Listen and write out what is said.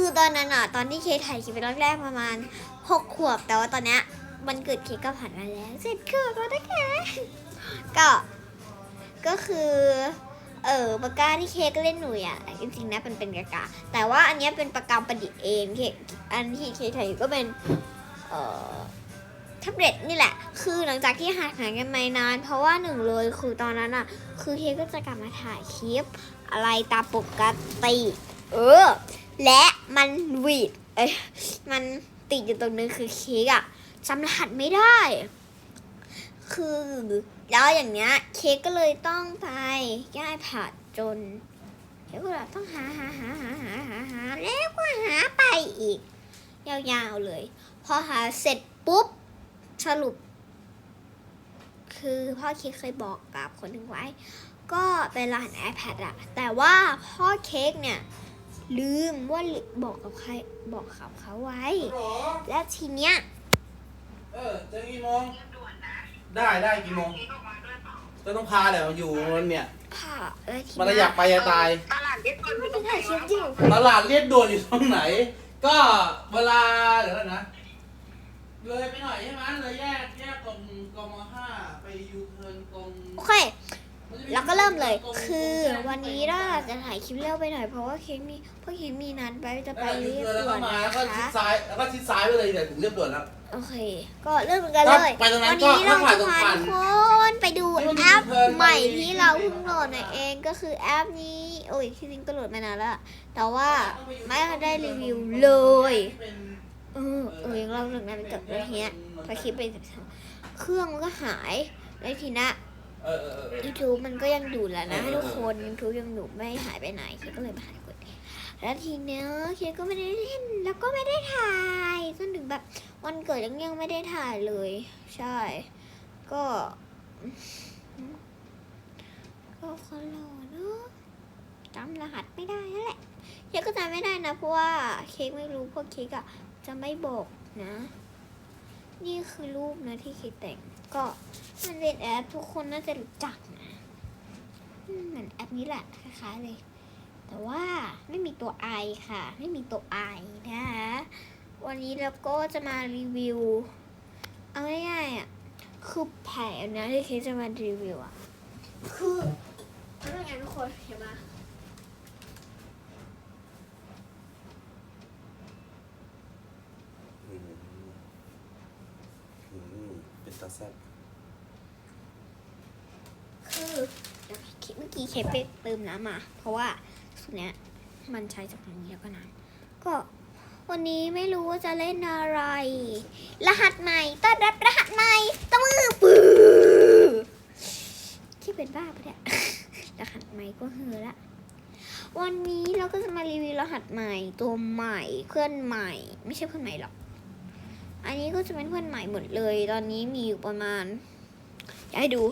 ือตอนนั้นอะตอนที่เคถ่ายคลิปเป็นแรกๆประมาณหกขวบ แต่ว่าตอนเนี้ยมันเกิดเคก็ผ่านมาแล้วเจ็ดขวบแล้วนะคะก็ก็คือ เออปากกาที่เคก็เล่นหนุ่ยอะจริงๆนะเป็นเป็นกากาแต่ว่าอันเนี้ยเป็นปากกาประดิษฐ์เองเคอันที่เคถ่ายก็เป็นเออแท็บเล็ตนี่แหละ คือหลังจากที่ห่างหายกันไปนาน เพราะว่าหนึ่งเลยคือตอนนั้นอะ คือเคก็จะกลับมาถ่ายคลิปอะไรตามปกติ เออ และมันหวีดเอ้ยมันติดอยู่ตรงนึงคือเค้กอะจำรหัสไม่ได้ คือแล้วอย่างเนี้ยเค้กก็เลยต้องไปแก้ผัดจนเค้กก็เลยต้องหาหาหาหาหาหาหาแล้วก็หาไปอีก ยาวๆเลย พอหาเสร็จปุ๊บสรุป คือพ่อเค้กเคยบอกกับคนหนึ่งไว้ ก็เป็นรหัส iPad อะแต่ว่าพ่อเค้กเนี่ย ลืมว่าบอกกับใครบอกกับเขาไว้ และทีเนี้ยเออจะกี่โมงได้ได้กี่โมงจะต้องพาเดี๋ยวอยู่มันเนี่ยค่ะและทีมันเนี้อยากไปจะตาย ตลาดเย็ดก่อนไม่ได้ถ่ายคลิปอยู่ตลาดเรียบด่วนอยู่ตรงไหน ก็เวลาเดี๋ยวก่อนนะ เลยไปหน่อยใช่ไหมเลยแยกแยกตรงกมห้าไปยูเทิร์นตรงโอเค แล้วก็เริ่มเลย คือวันนี้เราจะถ่ายคลิปเร็วไปหน่อยเพราะว่าเค้กมีเพราะเค้กมีนัดไปจะไปเออเรียบยูเทิร์นแล้วด่วก็นมานะแล้วก็ชิคะดซ้ายแล้วก็ชิดซ้ายไปเลยเดี๋ยวถึงเรียบด่วนแล้ว โอเค ก็เริ่มกันเลยไปตรงนั้นวันี้เราก็จะก็พาผ่านทุกตรงคผ่านนไปดูที่มันมีแอปเพลินๆใหม่ไปที่เราเพิ่งโหลดมาเองก็คือแอปนี้โอ้ยที่จริงก็โหลดมานานแล้วแต่ว่าไม่ได้รีวิวเลยเออเออยังเล่าเรื่องนั้นจบแล้วทีเนี้ยพอคลิปไปสิบสองเครื่องมันก็หายแล้วทีนี้ เออเออเออเออ ยูทูบมันก็ยังอยู่แหละนะเออ ทุกคนยูทูบยังอยู่ไม่หายไปไหนเคก็เลยมาหายคนแล้วทีเนี้ยเคก็ไม่ได้เล่นแล้วก็ไม่ได้ถ่ายจนถึงแบบวันเกิดยังยังไม่ได้ถ่ายเลย ใช่ ก็ก็คนรอเนาะจำรหัสไม่ได้นั่นแหละเคก็จำไม่ได้นะเพราะว่าเค้กไม่รู้เพราะเค้กอะจะไม่บอกนะ นี่คือรูปนะที่ค้กแต่ง ก็มันเป็นแอปทุกคนน่าจะรู้จักนะเหมือนแอปนี้แหละคล้ายๆเลย แต่ว่าไม่มีตัว i ค่ะ ไม่มีตัว i นะคะวันนี้เราก็จะมารีวิว เอาง่ายๆอะคือแผนนะที่เคสจะมารีวิวอะคือเป็นยังไงทุกคนเห็นไหม อืมอืมเป็น ตาแซ่บคือเดี๋ยวเมื่อกี้เคสไปเติมน้ำมา เพราะว่าสุดเนี้ยมันใช้จากตรงนี้แล้วก็น้ำก็วันนี้ไม่รู้ว่าจะเล่นอะไร รหัสใหม่ต้อนรับรหัสใหม่ตะมือปื้อที่เป็นบ้าปะเนี่ยรหัสใหม่ก็เฮือละวันนี้เราก็จะมารีวิวรหัสใหม่ตัวใหม่เพื่อนใหม่ ไม่ใช่เพื่อนใหม่หรอก อันนี้ก็จะเป็นเพื่อนใหม่หมดเลย ตอนนี้มีอยู่ประมาณ อยากให้ดู